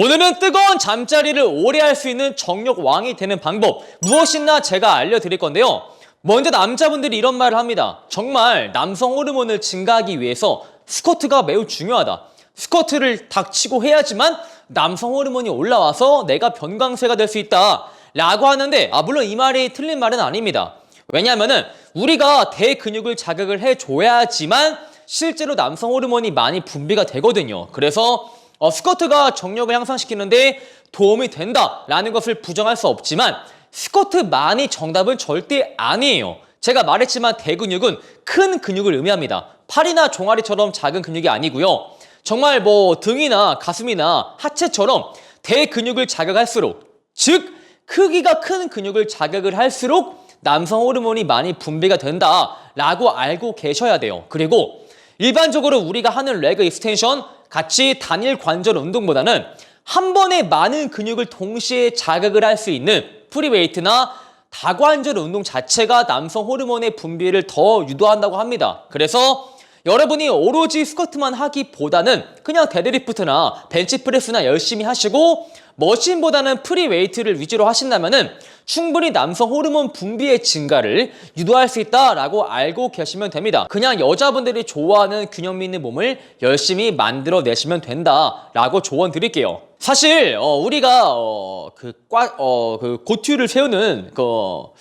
오늘은 뜨거운 잠자리를 오래 할 수 있는 정력 왕이 되는 방법 무엇이나 제가 알려드릴 건데요. 먼저 남자분들이 이런 말을 합니다. 정말 남성 호르몬을 증가하기 위해서 스쿼트가 매우 중요하다. 스쿼트를 닥치고 해야지만 남성 호르몬이 올라와서 내가 변광세가 될 수 있다. 라고 하는데 아 물론 이 말이 틀린 말은 아닙니다. 왜냐하면은 우리가 대근육을 자극을 해줘야지만 실제로 남성 호르몬이 많이 분비가 되거든요. 그래서 어, 스쿼트가 정력을 향상시키는데 도움이 된다라는 것을 부정할 수 없지만 스쿼트만이 정답은 절대 아니에요. 제가 말했지만 대근육은 큰 근육을 의미합니다. 팔이나 종아리처럼 작은 근육이 아니고요. 정말 뭐 등이나 가슴이나 하체처럼 대근육을 자극할수록 즉 크기가 큰 근육을 자극을 할수록 남성 호르몬이 많이 분비가 된다라고 알고 계셔야 돼요. 그리고 일반적으로 우리가 하는 레그 익스텐션 같이 단일 관절 운동보다는 한 번에 많은 근육을 동시에 자극을 할 수 있는 프리웨이트나 다관절 운동 자체가 남성 호르몬의 분비를 더 유도한다고 합니다. 그래서 여러분이 오로지 스쿼트만 하기보다는 그냥 데드리프트나 벤치프레스나 열심히 하시고 머신보다는 프리웨이트를 위주로 하신다면은 충분히 남성 호르몬 분비의 증가를 유도할 수 있다라고 알고 계시면 됩니다. 그냥 여자분들이 좋아하는 균형 있는 몸을 열심히 만들어 내시면 된다라고 조언 드릴게요. 사실 어, 우리가 어, 그, 과, 어, 그 고투를 세우는 그 어,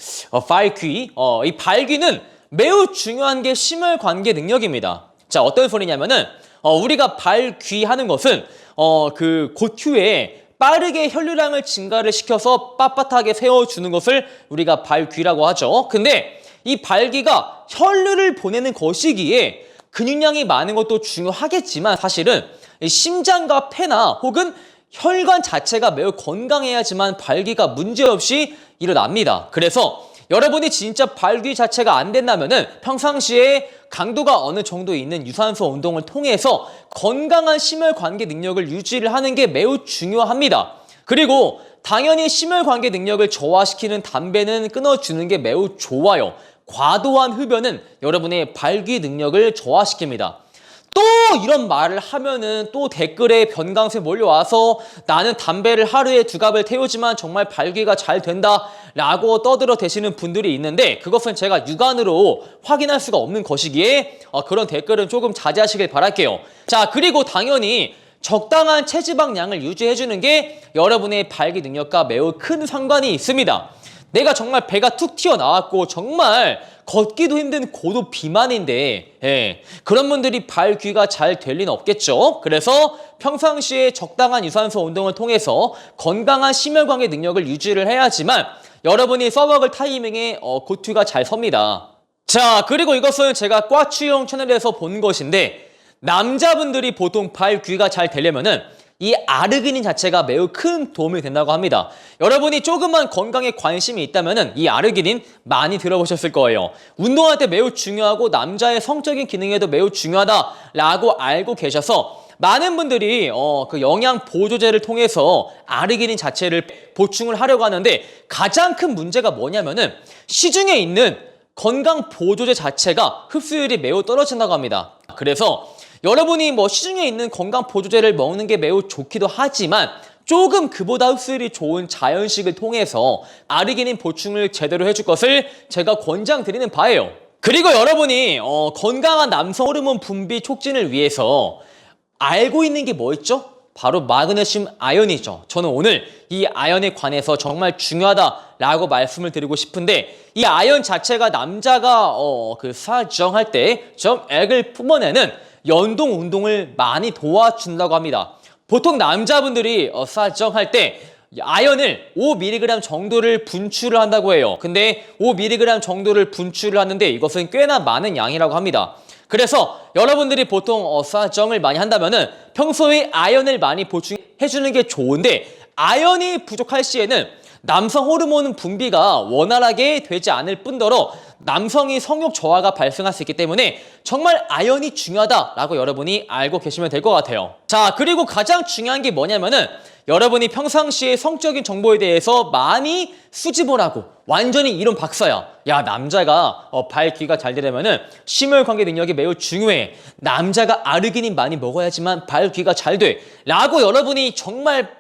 발귀, 어, 이 발귀는 매우 중요한 게 심혈 관계 능력입니다. 자 어떤 소리냐면은 어, 우리가 발귀하는 것은 어, 그 고투에 빠르게 혈류량을 증가를 시켜서 빳빳하게 세워주는 것을 우리가 발귀라고 하죠. 근데 이 발귀가 혈류를 보내는 것이기에 근육량이 많은 것도 중요하겠지만 사실은 이 심장과 폐나 혹은 혈관 자체가 매우 건강해야지만 발기가 문제없이 일어납니다. 그래서 여러분이 진짜 발귀 자체가 안 된다면은 평상시에 강도가 어느 정도 있는 유산소 운동을 통해서 건강한 심혈 관계 능력을 유지를 하는 게 매우 중요합니다. 그리고 당연히 심혈 관계 능력을 저하시키는 담배는 끊어주는 게 매우 좋아요. 과도한 흡연은 여러분의 발귀 능력을 저하시킵니다. 또 이런 말을 하면은 또 댓글에 변강세 몰려와서 나는 담배를 하루에 두 갑을 태우지만 정말 발기가 잘 된다 라고 떠들어 대시는 분들이 있는데 그것은 제가 육안으로 확인할 수가 없는 것이기에 어, 그런 댓글은 조금 자제하시길 바랄게요. 자 그리고 당연히 적당한 체지방량을 유지해주는 게 여러분의 발기 능력과 매우 큰 상관이 있습니다. 내가 정말 배가 툭 튀어나왔고 정말 걷기도 힘든 고도 비만인데 예, 그런 분들이 발 귀가 잘 될 리는 없겠죠. 그래서 평상시에 적당한 유산소 운동을 통해서 건강한 심혈관계 능력을 유지를 해야지만 여러분이 써먹을 타이밍에 어, 고투가 잘 섭니다. 자 그리고 이것은 제가 꽈추용 채널에서 본 것인데 남자분들이 보통 발 귀가 잘 되려면은 이 아르기닌 자체가 매우 큰 도움이 된다고 합니다. 여러분이 조금만 건강에 관심이 있다면 이 아르기닌 많이 들어보셨을 거예요. 운동할 때 매우 중요하고 남자의 성적인 기능에도 매우 중요하다라고 알고 계셔서 많은 분들이 어, 그 영양 보조제를 통해서 아르기닌 자체를 보충을 하려고 하는데 가장 큰 문제가 뭐냐면은 시중에 있는 건강 보조제 자체가 흡수율이 매우 떨어진다고 합니다. 그래서 여러분이 뭐 시중에 있는 건강 보조제를 먹는 게 매우 좋기도 하지만 조금 그보다 흡수율이 좋은 자연식을 통해서 아르기닌 보충을 제대로 해줄 것을 제가 권장드리는 바예요. 그리고 여러분이 어, 건강한 남성 호르몬 분비 촉진을 위해서 알고 있는 게 뭐 있죠? 바로 마그네슘 아연이죠. 저는 오늘 이 아연에 관해서 정말 중요하다라고 말씀을 드리고 싶은데 이 아연 자체가 남자가 어, 그 사정할 때 좀 액을 뿜어내는 연동 운동을 많이 도와준다고 합니다. 보통 남자분들이 어, 사정할 때 아연을 5mg 정도를 분출을 한다고 해요. 근데 5mg 정도를 분출을 하는데 이것은 꽤나 많은 양이라고 합니다. 그래서 여러분들이 보통 어, 사정을 많이 한다면은 평소에 아연을 많이 보충해 주는 게 좋은데 아연이 부족할 시에는 남성 호르몬 분비가 원활하게 되지 않을 뿐더러 남성이 성욕 저하가 발생할 수 있기 때문에 정말 아연이 중요하다라고 여러분이 알고 계시면 될 것 같아요. 자, 그리고 가장 중요한 게 뭐냐면은 여러분이 평상시에 성적인 정보에 대해서 많이 수집을 하고 완전히 이론 박사야. 야, 남자가 어, 발 귀가 잘 되려면은 심혈 관계 능력이 매우 중요해. 남자가 아르기닌 많이 먹어야지만 발 귀가 잘 돼. 라고 여러분이 정말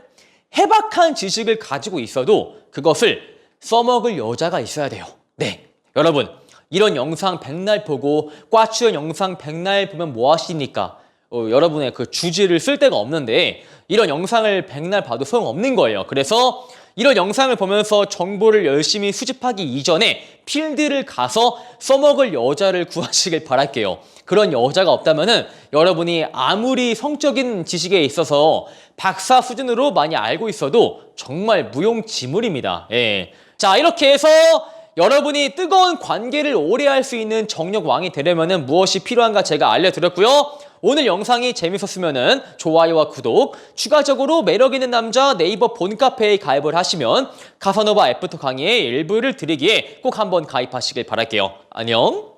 해박한 지식을 가지고 있어도 그것을 써먹을 여자가 있어야 돼요. 네. 여러분, 이런 영상 백날 보고 꽈추연 영상 백날 보면 뭐 하십니까? 어, 여러분의 그 주지를 쓸 데가 없는데 이런 영상을 백날 봐도 소용없는 거예요. 그래서 이런 영상을 보면서 정보를 열심히 수집하기 이전에 필드를 가서 써먹을 여자를 구하시길 바랄게요. 그런 여자가 없다면은 여러분이 아무리 성적인 지식에 있어서 박사 수준으로 많이 알고 있어도 정말 무용지물입니다. 예. 자, 이렇게 해서 여러분이 뜨거운 관계를 오래 할 수 있는 정력 왕이 되려면 무엇이 필요한가 제가 알려드렸고요. 오늘 영상이 재밌었으면 좋아요와 구독, 추가적으로 매력있는 남자 네이버 본카페에 가입을 하시면 카사노바 애프터 강의의 일부를 드리기에 꼭 한번 가입하시길 바랄게요. 안녕!